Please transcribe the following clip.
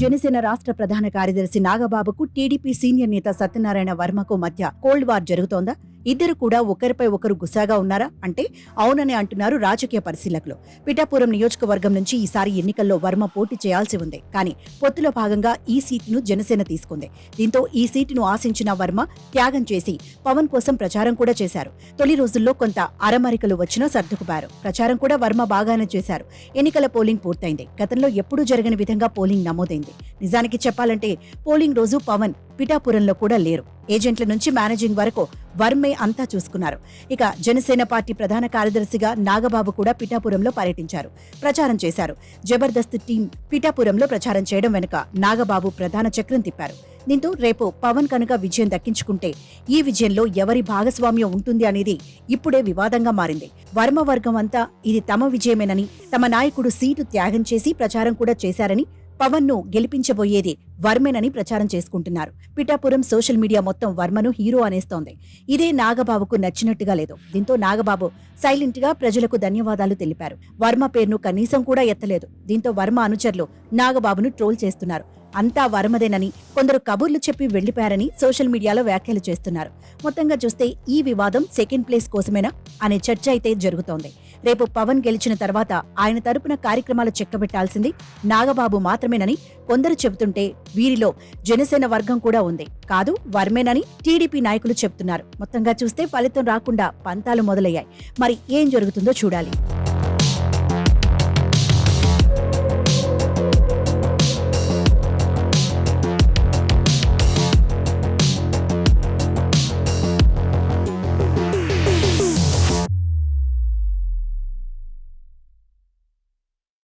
జనసేన రాష్ట్ర ప్రధాన కార్యదర్శి నాగబాబుకు టీడీపీ సీనియర్ నేత సత్యనారాయణ వర్మకు మధ్య కోల్డ్ వార్ జరుగుతోందా? ఇద్దరు కూడా ఒకరిపై ఒకరు గుసాగా ఉన్నారా? అంటే అవునని అంటున్నారు రాజకీయ పరిశీలకులు. పిఠాపురం నియోజకవర్గం నుంచి ఈసారి ఎన్నికల్లో వర్మ పోటీ చేయాల్సి ఉంది. కానీ పొత్తులో భాగంగా ఈ సీటును జనసేన తీసుకుంది. దీంతో ఈ సీటును ఆశించిన వర్మ త్యాగం చేసి పవన్ కోసం ప్రచారం కూడా చేశారు. తొలి రోజుల్లో కొంత అరమరికలు వచ్చినా సర్దుకుపారు ప్రచారం కూడా వర్మ బాగానే చేశారు. ఎన్నికల పోలింగ్ పూర్తయింది. గతంలో ఎప్పుడూ జరగని విధంగా పోలింగ్ నమోదైంది. నిజానికి చెప్పాలంటే పోలింగ్ రోజు పవన్ పిఠాపురంలో కూడా లేరు. ఏజెంట్ల నుంచి మేనేజింగ్ వరకు వర్మే అంతా చూసుకున్నారు. ఇక జనసేన పార్టీ ప్రధాన కార్యదర్శిగా నాగబాబు కూడా పిఠాపురంలో పర్యటించారు. ప్రచారం చేశారు. జబర్దస్త్ టీం పిఠాపురంలో ప్రచారం చేయడం వెనుక నాగబాబు ప్రధాన చక్రం తిప్పారు. దీంతో రేపు పవన్ కనుక విజయం దక్కించుకుంటే ఈ విజయంలో ఎవరి భాగస్వామ్యం ఉంటుంది అనేది ఇప్పుడే వివాదంగా మారింది. వర్మ వర్గం అంతా ఇది తమ విజయమేనని తమ నాయకుడు సీటు త్యాగం చేసి ప్రచారం కూడా చేశారని పవన్ను గెలిపించబోయేది వర్మేనని ప్రచారం చేసుకుంటున్నారు. పిఠాపురం సోషల్ మీడియా మొత్తం వర్మను హీరో అనేస్తోంది. ఇదే నాగబాబుకు నచ్చినట్టుగా లేదు. దీంతో నాగబాబు సైలెంట్గా ప్రజలకు ధన్యవాదాలు తెలిపారు. వర్మ పేరును కనీసం కూడా ఎత్తలేదు. దీంతో వర్మ అనుచరులు నాగబాబును ట్రోల్ చేస్తున్నారు. అంతా వర్మదేనని కొందరు కబుర్లు చెప్పి వెళ్ళిపోయారని సోషల్ మీడియాలో వ్యాఖ్యలు చేస్తున్నారు. మొత్తంగా చూస్తే ఈ వివాదం సెకండ్ ప్లేస్ కోసమేనా? అనే చర్చ అయితే జరుగుతోంది. రేపు పవన్ గెలిచిన తర్వాత ఆయన తరపున కార్యక్రమాలు చెక్కబెట్టాల్సింది నాగబాబు మాత్రమేనని కొందరు చెబుతుంటే వీరిలో జనసేన వర్గం కూడా ఉంది. కాదు వర్మేనని టీడీపీ నాయకులు చెబుతున్నారు మొత్తంగా చూస్తే ఫలితం రాకుండా పంతాలు మొదలయ్యాయి. మరి ఏం జరుగుతుందో చూడాలి.